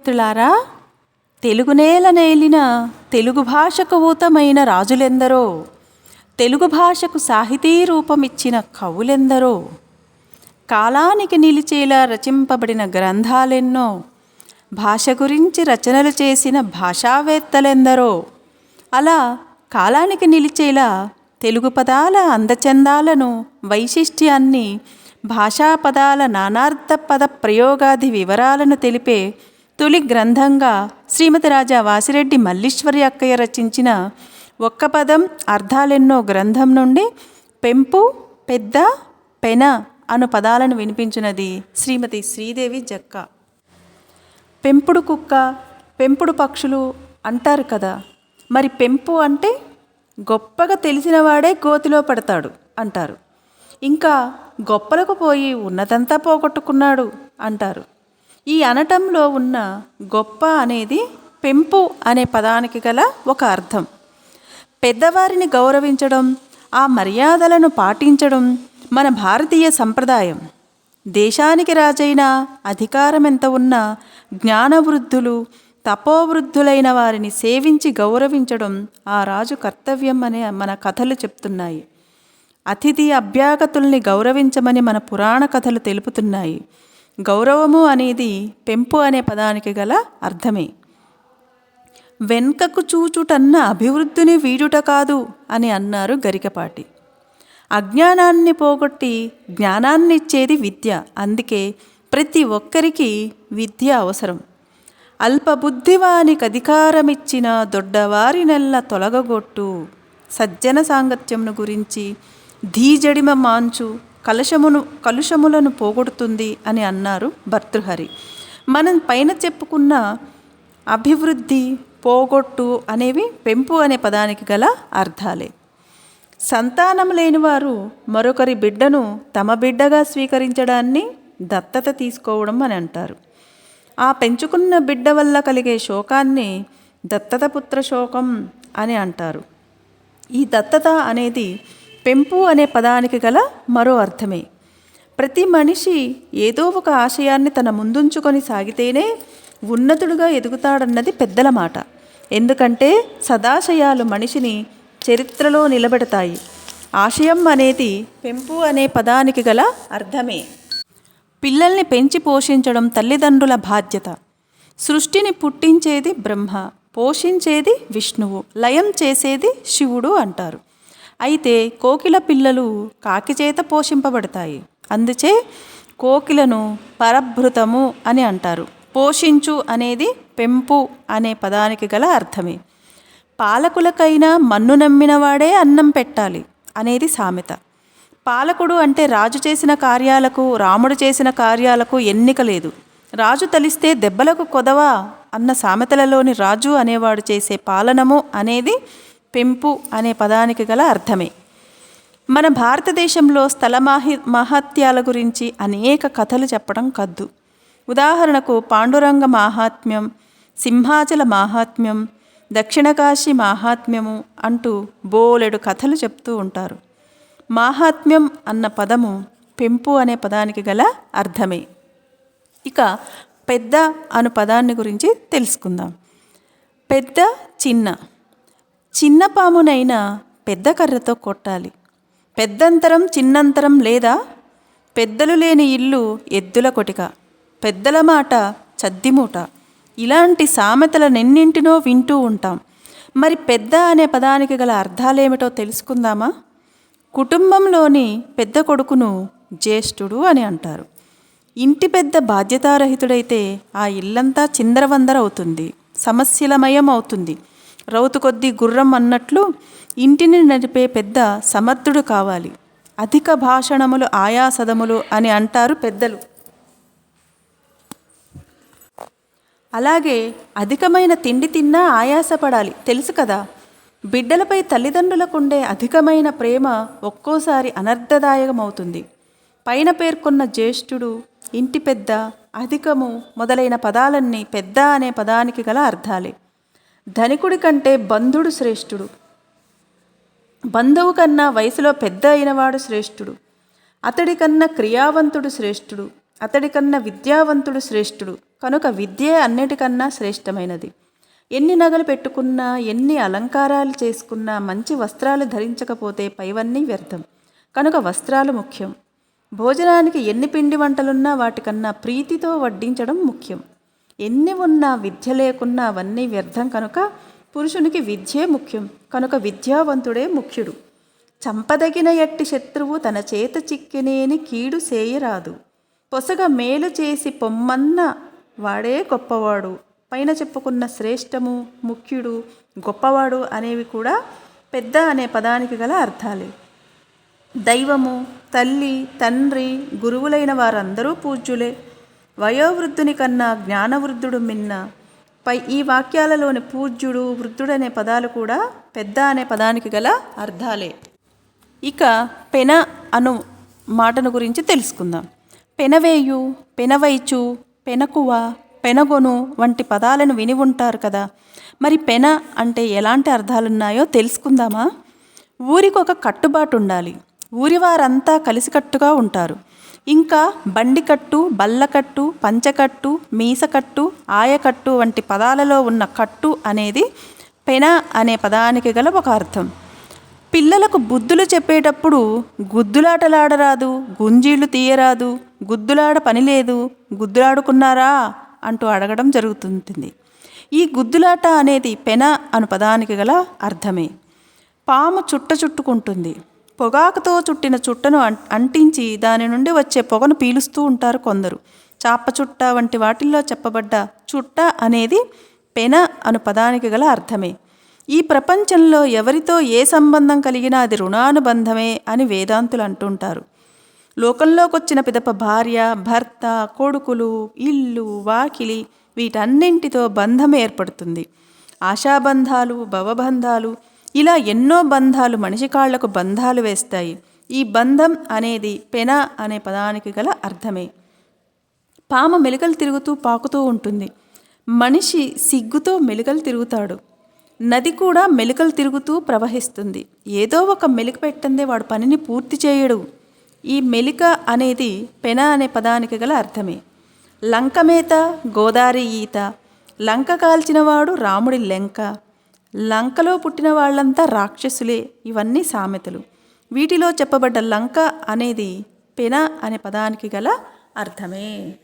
మిత్రులారా తెలుగు నేల నేలిన తెలుగు భాషకు ఊతమైన రాజులెందరో తెలుగు భాషకు సాహితీ రూపమిచ్చిన కవులెందరో కాలానికి నిలిచేలా రచింపబడిన గ్రంథాలెన్నో భాష గురించి రచనలు చేసిన భాషావేత్తలెందరో అలా కాలానికి నిలిచేలా తెలుగు పదాల అందచందాలను వైశిష్ట్యాన్ని భాషా పదాల నానార్థ పద ప్రయోగాది వివరాలను తెలిపే తొలి గ్రంథంగా శ్రీమతి రాజా వాసిరెడ్డి మల్లీశ్వరి అక్కయ్య రచించిన ఒక్క పదం అర్థాలెన్నో గ్రంథం నుండి పెంపు పెద్ద పెన అను పదాలను వినిపించినది శ్రీమతి శ్రీదేవి జక్క. పెంపుడు కుక్క పెంపుడు పక్షులు అంటారు కదా మరి పెంపు అంటే గొప్పగా తెలిసినవాడే గోతిలో పడతాడు అంటారు. ఇంకా గొప్పలకు పోయి ఉన్నదంతా పోగొట్టుకున్నాడు అంటారు. ఈ అనటంలో ఉన్న గొప్ప అనేది పెంపు అనే పదానికి గల ఒక అర్థం. పెద్దవారిని గౌరవించడం ఆ మర్యాదలను పాటించడం మన భారతీయ సంప్రదాయం. దేశానికి రాజైన అధికారం ఎంత ఉన్నా జ్ఞానవృద్ధులు తపోవృద్ధులైన వారిని సేవించి గౌరవించడం ఆ రాజు కర్తవ్యం అనే మన కథలు చెప్తున్నాయి. అతిథి అభ్యాగతుల్ని గౌరవించమని మన పురాణ కథలు తెలుపుతున్నాయి. గౌరవము అనేది పెంపు అనే పదానికి గల అర్థమే. వెనుకకు చూచుటన్న అభివృద్ధిని వీడుట కాదు అని అన్నారు గరికపాటి. అజ్ఞానాన్ని పోగొట్టి జ్ఞానాన్ని ఇచ్చేది విద్య. అందుకే ప్రతి ఒక్కరికి విద్య అవసరం. అల్పబుద్ధివానికి అధికారమిచ్చిన దొడ్డవారి నెల్ల తొలగగొట్టు. సజ్జన సాంగత్యమును గురించి ధీజడిమ మాంచు కలుషమును కలుషములను పోగొడుతుంది అని అన్నారు భర్తృహరి. మనం పైన చెప్పుకున్న అభివృద్ధి పోగొట్టు అనేవి పెంపు అనే పదానికి గల అర్థాలే. సంతానం లేనివారు మరొకరి బిడ్డను తమ బిడ్డగా స్వీకరించడాన్ని దత్తత తీసుకోవడం అని అంటారు. ఆ పెంచుకున్న బిడ్డ వల్ల కలిగే శోకాన్ని దత్తత పుత్ర శోకం అని అంటారు. ఈ దత్తత అనేది పెంపు అనే పదానికి గల మరో అర్థమే. ప్రతి మనిషి ఏదో ఒక ఆశయాన్ని తన ముందుంచుకొని సాగితేనే ఉన్నతుడుగా ఎదుగుతాడన్నది పెద్దల మాట. ఎందుకంటే సదాశయాలు మనిషిని చరిత్రలో నిలబెడతాయి. ఆశయం అనేది పెంపు అనే పదానికి గల అర్థమే. పిల్లల్ని పెంచి పోషించడం తల్లిదండ్రుల బాధ్యత. సృష్టిని పుట్టించేది బ్రహ్మ పోషించేది విష్ణువు లయం చేసేది శివుడు అంటారు. అయితే కోకిల పిల్లలు కాకి చేత పోషింపబడతాయి. అందుచే కోకిలను పరభృతము అని అంటారు. పోషించు అనేది పెంపు అనే పదానికి గల అర్థమే. పాలకులకైనా మన్ను నమ్మినవాడే అన్నం పెట్టాలి అనేది సామెత. పాలకుడు అంటే రాజు చేసిన కార్యాలకు రాముడు చేసిన కార్యాలకు ఎన్నిక లేదు. రాజు తలిస్తే దెబ్బలకు కొదవా అన్న సామెతలలోని రాజు అనేవాడు చేసే పాలనము అనేది పెంపు అనే పదానికి గల అర్థమే. మన భారతదేశంలో స్థల మాహి మహాత్యాల గురించి అనేక కథలు చెప్పడం కద్దు. ఉదాహరణకు పాండురంగ మాహాత్మ్యం సింహాచల మాహాత్మ్యం దక్షిణకాశి మాహాత్మ్యము అంటూ బోలెడు కథలు చెప్తూ ఉంటారు. మాహాత్మ్యం అన్న పదము పెంపు అనే పదానికి గల అర్థమే. ఇక పెద్ద అను పదాన్ని గురించి తెలుసుకుందాం. పెద్ద చిన్న. చిన్న పామునైనా పెద్ద కర్రతో కొట్టాలి. పెద్దంతరం చిన్నంతరం లేదా? పెద్దలు లేని ఇల్లు ఎద్దుల కొటిక. పెద్దల మాట చద్దిమూట. ఇలాంటి సామెతలనెన్నింటినో వింటూ ఉంటాం. మరి పెద్ద అనే పదానికి గల అర్థాలేమిటో తెలుసుకుందామా? కుటుంబంలోని పెద్ద కొడుకును జ్యేష్ఠుడు అని అంటారు. ఇంటి పెద్ద బాధ్యతారహితుడైతే ఆ ఇల్లంతా చిందరవందర అవుతుంది సమస్యలమయం అవుతుంది రౌతు కొద్దీ గుర్రం అన్నట్లు ఇంటిని నడిపే పెద్ద సమర్థుడు కావాలి. అధిక భాషణములు ఆయాసదములు అని అంటారు పెద్దలు. అలాగే అధికమైన తిండి తిన్నా ఆయాసపడాలి. తెలుసు కదా? బిడ్డలపై తల్లిదండ్రులకుండే అధికమైన ప్రేమ ఒక్కోసారి అనర్థదాయకమవుతుంది పైన పేర్కొన్న జ్యేష్ఠుడు ఇంటి పెద్ద అధికము మొదలైన పదాలన్నీ పెద్ద అనే పదానికి గల అర్థాలే. ధనికుడి కంటే బంధుడు శ్రేష్ఠుడు. బంధువు కన్నా వయసులో పెద్ద అయినవాడు శ్రేష్ఠుడు. అతడి కన్నా క్రియావంతుడు శ్రేష్ఠుడు. అతడికన్నా విద్యావంతుడు శ్రేష్ఠుడు. కనుక విద్యే అన్నిటికన్నా శ్రేష్టమైనది. ఎన్ని నగలు పెట్టుకున్నా ఎన్ని అలంకారాలు చేసుకున్నా మంచి వస్త్రాలు ధరించకపోతే పైవన్నీ వ్యర్థం. కనుక వస్త్రాలు ముఖ్యం. భోజనానికి ఎన్ని పిండి వంటలున్నా వాటికన్నా ప్రీతితో వడ్డించడం ముఖ్యం. ఎన్ని ఉన్నా విద్య లేకున్నా అవన్నీ వ్యర్థం కనుక పురుషునికి విద్యే ముఖ్యం కనుక విద్యావంతుడే ముఖ్యుడు. చంపదగిన ఎట్టి శత్రువు తన చేత చిక్కినేని కీడు సేయరాదు. పొసగ మేలు చేసి పొమ్మన్న వాడే గొప్పవాడు. పైన చెప్పుకున్న శ్రేష్టము ముఖ్యుడు గొప్పవాడు అనేవి కూడా పెద్ద అనే పదానికి గల అర్థాలే. దైవము తల్లి తండ్రి గురువులైన వారందరూ పూజ్యులే. వయోవృద్ధుని కన్నా జ్ఞానవృద్ధుడు మిన్న పై ఈ వాక్యాలలోని పూజ్యుడు వృద్ధుడు అనే పదాలు కూడా పెద్ద అనే పదానికి గల అర్థాలే. ఇక పెన అను మాటను గురించి తెలుసుకుందాం. పెనవేయు పెనవైచు పెనకువ పెనగొను వంటి పదాలను విని ఉంటారు కదా. మరి పెన అంటే ఎలాంటి అర్థాలున్నాయో తెలుసుకుందామా? ఊరికి ఒక కట్టుబాటు ఉండాలి ఊరి వారంతా కలిసికట్టుగా ఉంటారు. ఇంకా బండికట్టు బల్లకట్టు పంచకట్టు మీసకట్టు ఆయకట్టు వంటి పదాలలో ఉన్న కట్టు అనేది పెన అనే పదానికి గల ఒక అర్థం. పిల్లలకు బుద్ధులు చెప్పేటప్పుడు గుద్దులాటలాడరాదు గుంజీళ్ళు తీయరాదు గుద్దులాడ పని లేదు గుద్దులాడుకున్నారా అంటూ అడగడం జరుగుతుంటుంది. ఈ గుద్దులాట అనేది పెన అను పదానికి గల అర్థమే. పాము చుట్ట చుట్టుకుంటుంది. పొగాకుతో చుట్టిన చుట్టను అంటించి దాని నుండి వచ్చే పొగను పీలుస్తూ ఉంటారు కొందరు. చాప చుట్ట వంటి వాటిల్లో చెప్పబడ్డ చుట్ట అనేది పెన అను పదానికి గల అర్థమే. ఈ ప్రపంచంలో ఎవరితో ఏ సంబంధం కలిగినా అది రుణానుబంధమే అని వేదాంతులు అంటుంటారు. లోకంలోకి వచ్చిన పిదప భార్య భర్త కొడుకులు ఇల్లు వాకిలి వీటన్నింటితో బంధం ఏర్పడుతుంది. ఆశాబంధాలు భవబంధాలు ఇలా ఎన్నో బంధాలు మనిషి కాళ్ళకు బంధాలు వేస్తాయి. ఈ బంధం అనేది పెన అనే పదానికి గల అర్థమే. పామ మెలికలు తిరుగుతూ పాకుతూ ఉంటుంది. మనిషి సిగ్గుతో మెలికలు తిరుగుతాడు. నది కూడా మెలికలు తిరుగుతూ ప్రవహిస్తుంది. ఏదో ఒక మెలిక పెట్టందే వాడు పనిని పూర్తి చేయడు. ఈ మెలిక అనేది పెన అనే పదానికి గల అర్థమే. లంకమేత గోదారి ఈత. లంక కాల్చినవాడు రాముడి లెంక. లంకలో పుట్టిన వాళ్ళంతా రాక్షసులే ఇవన్నీ సామెతలు. వీటిలో చెప్పబడ్డ లంక అనేది పెన అనే పదానికి గల అర్థమే.